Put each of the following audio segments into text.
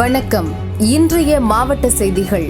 வணக்கம். இன்றைய மாவட்ட செய்திகள்.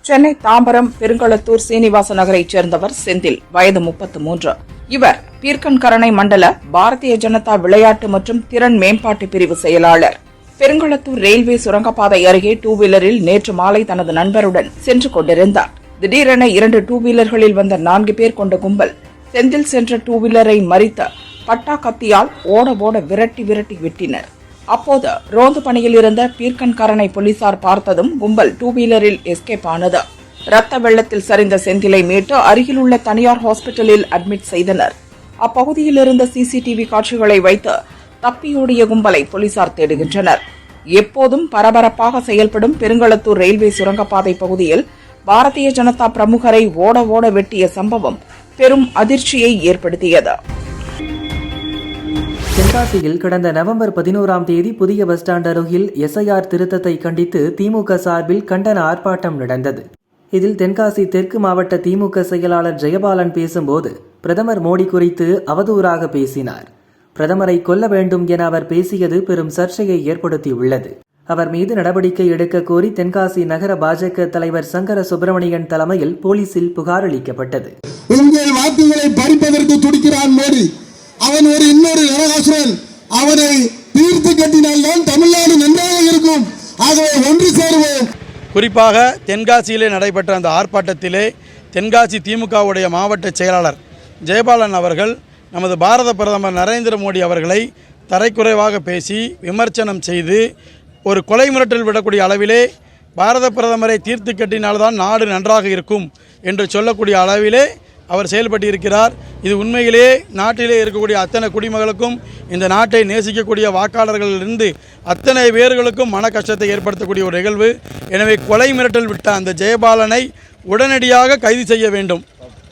சென்னை தாம்பரம் பெருங்களத்தூர் சீனிவாச நகரைச் சேர்ந்தவர் செந்தில் வயது முப்பத்து மூன்று. இவர் பீர்க்கன்கரணை மண்டல பாரதிய ஜனதா விளையாட்டு மற்றும் திறன் மேம்பாட்டு பிரிவு செயலாளர். பெருங்களத்தூர் ரயில்வே சுரங்கப்பாதை அருகே டூ வீலரில் நேற்று மாலை தனது நண்பருடன் சென்று கொண்டிருந்தார். திடீரென இரண்டு டூ வீலர்களில் வந்த நான்கு பேர் கொண்ட கும்பல் செந்தில் சென்ற டூ வீலரை மறித்த பட்டா கத்தியால் ஓட ஓட விரட்டி விரட்டி வெட்டினர். அப்போது ரோந்து பணியில் இருந்த பீர்க்கன்கரணை போலீசார் பார்த்ததும் கும்பல் டூ வீலரில் எஸ்கேப் ஆனது. ரத்த வெள்ளத்தில் சரிந்த செந்திலை மீட்டு அருகிலுள்ள தனியார் ஹாஸ்பிட்டலில் அட்மிட் செய்தனர். அப்பகுதியில் இருந்த சிசிடிவி காட்சிகளை வைத்து தப்பியோடிய கும்பலை போலீசார் தேடுகின்றனர். எப்போதும் பரபரப்பாக செயல்படும் பெருங்களத்தூர் ரயில்வே சுரங்கப்பாதை பகுதியில் பாரதிய ஜனதா பிரமுகரை ஓட ஓட வெட்டிய சம்பவம் பெரும் அதிர்ச்சியை ஏற்படுத்தியது. தென்காசியில் கடந்த நவம்பர் பதினோராம் தேதி புதிய பஸ் ஸ்டாண்ட் அருகில் எஸ்ஐஆர் திருத்தத்தை கண்டித்து திமுக சார்பில் கண்டன ஆர்ப்பாட்டம் நடந்தது. இதில் தென்காசி தெற்கு மாவட்ட திமுக செயலாளர் ஜெயபாலன் பேசும்போது பிரதமர் மோடி குறித்து அவதூறாக பேசினார். பிரதமரை கொல்ல வேண்டும் என அவர் பேசியது பெரும் சர்ச்சையை ஏற்படுத்தியுள்ளது. அவர் மீது நடவடிக்கை எடுக்க கோரி தென்காசி நகர பாஜக தலைவர் சங்கர சுப்பிரமணியன் தலைமையில் போலீசில் புகார் அளிக்கப்பட்டது. உங்கள் வாக்குகளை பறிப்பதற்கு துடிக்கிறான் மோடி. அவன் ஒரு இன்னொரு நரகாசுரன் அவனை தீர்த்து கட்டினால்தான் தமிழ்நாடு நன்றாக இருக்கும். ஆகவே ஒன்று சேருவோம். குறிப்பாக தென்காசியிலே நடைபெற்ற அந்த ஆர்ப்பாட்டத்திலே தென்காசி திமுகவுடைய மாவட்ட செயலாளர் ஜெயபாலன் அவர்கள் நமது பாரத பிரதமர் நரேந்திர மோடி அவர்களை தரைக்குறைவாக பேசி விமர்சனம் செய்து ஒரு கொலை மிரட்டல் விடக்கூடிய அளவிலே பாரத பிரதமரை தீர்த்து கட்டினால்தான் நாடு நன்றாக இருக்கும் என்று சொல்லக்கூடிய அளவிலே அவர் செயல்பட்டு இருக்கிறார் இது உண்மையிலே நாட்டிலே இருக்கக்கூடிய அத்தனை குடிமகளுக்கும் இந்த நாட்டை நேசிக்கக்கூடிய வாக்காளர்களிலிருந்து அத்தனை பேர்களுக்கும் மன கஷ்டத்தை ஏற்படுத்தக்கூடிய ஒரு நிகழ்வு. எனவே கொலை மிரட்டல் விட்ட அந்த ஜெயபாலனை உடனடியாக கைது செய்ய வேண்டும்.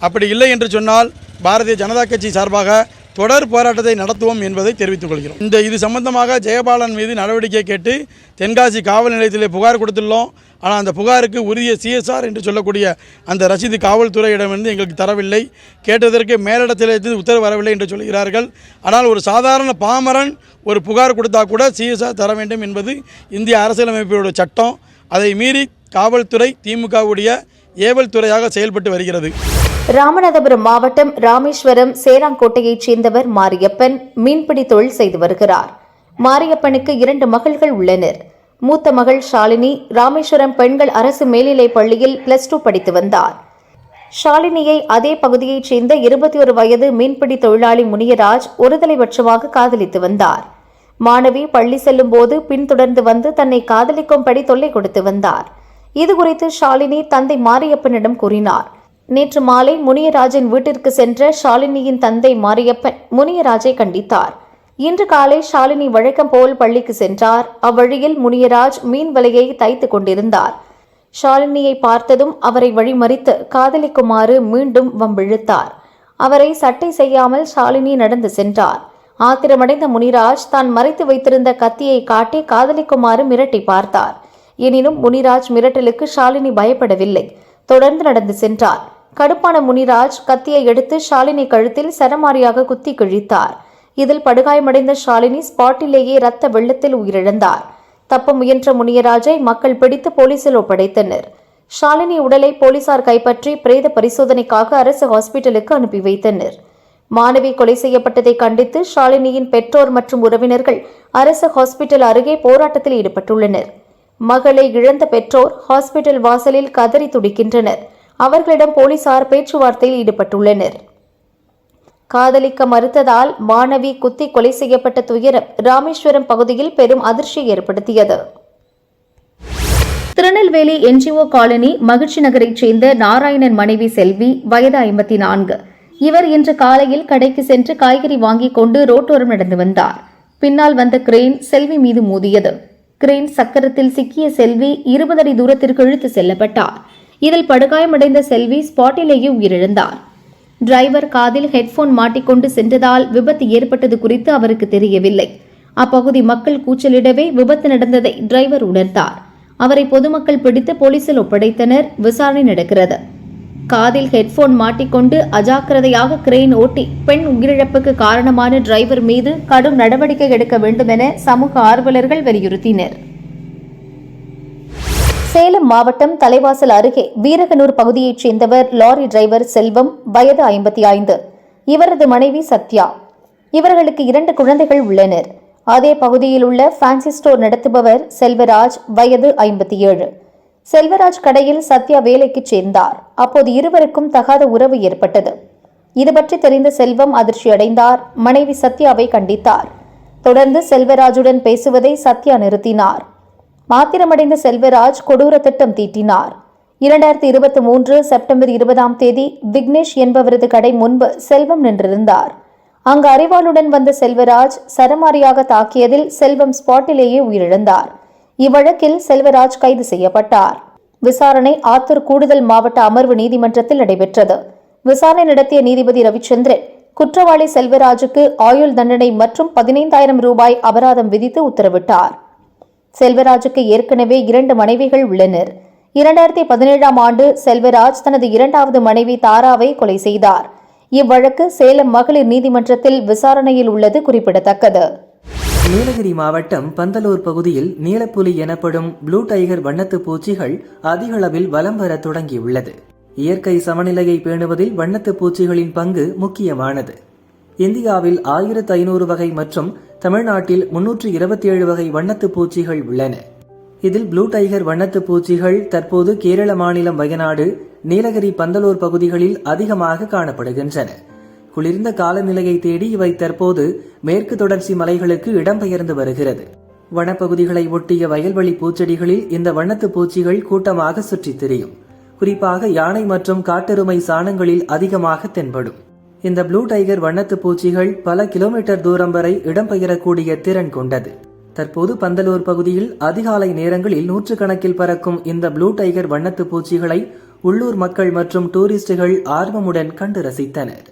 அப்படி இல்லை என்று சொன்னால் பாரதிய ஜனதா கட்சி சார்பாக தொடர் போராட்டத்தை நடத்துவோம் என்பதை தெரிவித்துக் கொள்கிறோம். இந்த இது சம்பந்தமாக ஜெயபாலன் மீது நடவடிக்கை கேட்டு தென்காசி காவல் நிலையத்திலே புகார் கொடுத்துள்ளோம். ஆனால் அந்த புகாருக்கு உரிய சிஎஸ்ஆர் என்று சொல்லக்கூடிய அந்த ரசீது காவல்துறையிடமிருந்து எங்களுக்கு தரவில்லை. கேட்டதற்கு மேலிடத்திலிருந்து உத்தரவு வரவில்லை என்று சொல்கிறார்கள். ஆனால் ஒரு சாதாரண பாமரன் ஒரு புகார் கொடுத்தா கூட சிஎஸ்ஆர் தர வேண்டும் என்பது இந்திய அரசியலமைப்போட சட்டம். அதை மீறி காவல்துறை திமுகவுடைய ஏவல் துறையாக செயல்பட்டு வருகிறது. ராமநாதபுரம் மாவட்டம் ராமேஸ்வரம் சேராங்கோட்டையைச் சேர்ந்தவர் மாரியப்பன் மீன்பிடி தொழில் செய்து வருகிறார். மாரியப்பனுக்கு இரண்டு மகள்கள் உள்ளனர். மூத்த மகள் ஷாலினி ராமேஸ்வரம் பெண்கள் அரசு மேல்நிலைப் பள்ளியில் பிளஸ் டூ படித்து வந்தார். ஷாலினியை அதே பகுதியைச் சேர்ந்த இருபத்தி ஒரு வயது மீன்பிடி தொழிலாளி முனியராஜ் ஒருதலைபட்சமாக காதலித்து வந்தார். மாணவி பள்ளி செல்லும் போது பின்தொடர்ந்து வந்து தன்னை காதலிக்கும்படி தொல்லை கொடுத்து வந்தார். இதுகுறித்து ஷாலினி தந்தை மாரியப்பனிடம் கூறினார். நேற்று மாலை முனியராஜின் வீட்டிற்கு சென்ற ஷாலினியின் தந்தை மாரியப்பன் முனியராஜை கண்டித்தார். இன்று காலை ஷாலினி வழக்கம் போல் பள்ளிக்கு சென்றார். அவ்வழியில் முனியராஜ் மீன் வலையை தைத்துக் கொண்டிருந்தார். ஷாலினியை பார்த்ததும் அவரை வழிமறித்து காதலிக்குமாறு மீண்டும் வம்பிழுத்தார் அவரை சட்டை செய்யாமல் ஷாலினி நடந்து சென்றார். ஆத்திரமடைந்த முனிராஜ் தான் மறைத்து வைத்திருந்த கத்தியை காட்டி காதலிக்குமாறு மிரட்டி பார்த்தார். எனினும் முனிராஜ் மிரட்டலுக்கு ஷாலினி பயப்படவில்லை. தொடர்ந்து நடந்து சென்றார். கடுப்பான முனிராஜ் கத்தியை எடுத்து ஷாலினி கழுத்தில் சரமாரியாக குத்தி கிழித்தார். இதில் படுகாயமடைந்த ஷாலினி ஸ்பாட்டிலேயே ரத்த வெள்ளத்தில் உயிரிழந்தார். தப்ப முயன்ற முனியராஜை மக்கள் பிடித்து போலீசில் ஒப்படைத்தனர். ஷாலினி உடலை போலீசார் கைப்பற்றி பிரேத பரிசோதனைக்காக அரசு ஹாஸ்பிட்டலுக்கு அனுப்பி வைத்தனர். மாணவி கொலை செய்யப்பட்டதை கண்டித்து ஷாலினியின் பெற்றோர் மற்றும் உறவினர்கள் அரசு ஹாஸ்பிட்டல் அருகே போராட்டத்தில் ஈடுபட்டுள்ளனர். மகளை இழந்த பெற்றோர் ஹாஸ்பிட்டல் வாசலில் கதறி துடிக்கின்றனர். அவர்களிடம் போலீசார் பேச்சுவார்த்தையில் ஈடுபட்டுள்ளனர். காதலிக்க மறுத்ததால் மாணவி குத்தி கொலை செய்யப்பட்ட துயரம் ராமேஸ்வரம் பகுதியில் பெரும் அதிர்ச்சியை ஏற்படுத்தியது. திருநெல்வேலி என்ஜிஓ காலனி மகிழ்ச்சி நகரைச் சேர்ந்த நாராயணன் மனைவி செல்வி வயது ஐம்பத்தி நான்கு இவர் இன்று காலையில் கடைக்கு சென்று காய்கறி வாங்கிக் கொண்டு ரோட்டோரம் நடந்து வந்தார். பின்னால் வந்த கிரெயின் செல்வி மீது மோதியது. கிரெயின் சக்கரத்தில் சிக்கிய செல்வி இருபது அடி தூரத்திற்கு இழுத்து செல்லப்பட்டார். இதில் படுகாயமடைந்த செல்வி ஸ்பாட்டிலேயே உயிரிழந்தார். டிரைவர் காதில் ஹெட்போன் மாட்டிக்கொண்டு சென்றதால் விபத்து ஏற்பட்டது குறித்து அவருக்கு தெரியவில்லை. அப்பகுதி மக்கள் கூச்சலிடவே விபத்து நடந்ததை டிரைவர் உணர்ந்தார். அவரை பொதுமக்கள் பிடித்து போலீசில் ஒப்படைத்தனர். விசாரணை நடக்கிறது. காதில் ஹெட்போன் மாட்டிக்கொண்டு அஜாக்கிரதையாக கிரெயின் ஓட்டி பெண் உயிரிழப்புக்கு காரணமான டிரைவர் மீது கடும் நடவடிக்கை எடுக்க வேண்டும் என சமூக ஆர்வலர்கள் வலியுறுத்தினர். சேலம் மாவட்டம் தலைவாசல் அருகே வீரகனூர் பகுதியைச் சேர்ந்தவர் லாரி டிரைவர் செல்வம் வயது ஐம்பத்தி ஐந்து. இவரது மனைவி சத்யா. இவர்களுக்கு இரண்டு குழந்தைகள் உள்ளனர். அதே பகுதியில் உள்ள ஃபேன்சி ஸ்டோர் நடத்துபவர் செல்வராஜ் வயது ஐம்பத்தி ஏழு. செல்வராஜ் கடையில் சத்யா வேலைக்கு சேர்ந்தார். அப்போது இருவருக்கும் தகாத உறவு ஏற்பட்டது. இது பற்றி தெரிந்த செல்வம் அதிர்ச்சி அடைந்தார். மனைவி சத்யாவை கண்டித்தார். தொடர்ந்து செல்வராஜுடன் பேசுவதை சத்யா நிறுத்தினார். மாத்திரமடைந்த செல்வராஜ் கொடூர திட்டம் தீட்டினார். இரண்டாயிரத்தி இருபத்தி மூன்று செப்டம்பர் இருபதாம் தேதி விக்னேஷ் என்பவரது கடை முன்பு செல்வம் நின்றிருந்தார். அங்கு அறிவாளுடன் வந்த செல்வராஜ் சரமாரியாக தாக்கியதில் செல்வம் ஸ்பாட்டிலேயே உயிரிழந்தார். இவ்வழக்கில் செல்வராஜ் கைது செய்யப்பட்டார். விசாரணை ஆத்தூர் கூடுதல் மாவட்ட அமர்வு நீதிமன்றத்தில் நடைபெற்றது. விசாரணை நடத்திய நீதிபதி ரவிச்சந்திரன் குற்றவாளி செல்வராஜுக்கு ஆயுள் தண்டனை மற்றும் பதினைந்தாயிரம் ரூபாய் அபராதம் விதித்து உத்தரவிட்டார். செல்வராஜுக்கு ஏற்கனவே இரண்டு மனைவிகள் உள்ளனர். இரண்டாயிரத்தி பதினேழாம் ஆண்டு செல்வராஜ் தனது இரண்டாவது மனைவி தாராவை கொலை செய்தார். இவ்வழக்கு சேலம் மகளிர் நீதிமன்றத்தில் விசாரணையில் உள்ளது குறிப்பிடத்தக்கது. நீலகிரி மாவட்டம் பந்தலூர் பகுதியில் நீலப்புலி எனப்படும் ப்ளூ டைகர் வண்ணத்து பூச்சிகள் அதிக அளவில் வலம் வர தொடங்கியுள்ளது. இயற்கை சமநிலையை பேணுவதில் வண்ணத்து பூச்சிகளின் பங்கு முக்கியமானது. இந்தியாவில் ஆயிரத்து ஐநூறு வகை மற்றும் தமிழ்நாட்டில் முன்னூற்று இருபத்தி ஏழு வகை வண்ணத்து பூச்சிகள் உள்ளன. இதில் ப்ளூ டைகர் வண்ணத்து பூச்சிகள் தற்போது கேரள மாநிலம் வயநாடு நீலகிரி பந்தலூர் பகுதிகளில் அதிகமாக காணப்படுகின்றன. குளிர்ந்த காலநிலையை தேடி இவை தற்போது மேற்கு தொடர்ச்சி மலைகளுக்கு இடம்பெயர்ந்து வருகிறது. வனப்பகுதிகளை ஒட்டிய வயல்வெளி பூச்செடிகளில் இந்த வண்ணத்து பூச்சிகள் கூட்டமாக சுற்றித் திரியும். குறிப்பாக யானை மற்றும் காட்டெருமை சாணங்களில் அதிகமாக தென்படும். இந்த ப்ளூ டைகர் வண்ணத்து பூச்சிகள் பல கிலோமீட்டர் தூரம் வரை இடம்பெயரக்கூடிய திறன் கொண்டது. தற்போது பந்தலூர் பகுதியில் அதிகாலை நேரங்களில் நூற்றுக்கணக்கில் பறக்கும் இந்த ப்ளூ டைகர் வண்ணத்து பூச்சிகளை உள்ளூர் மக்கள் மற்றும் டூரிஸ்டுகள் ஆர்வமுடன் கண்டு ரசித்தனர்.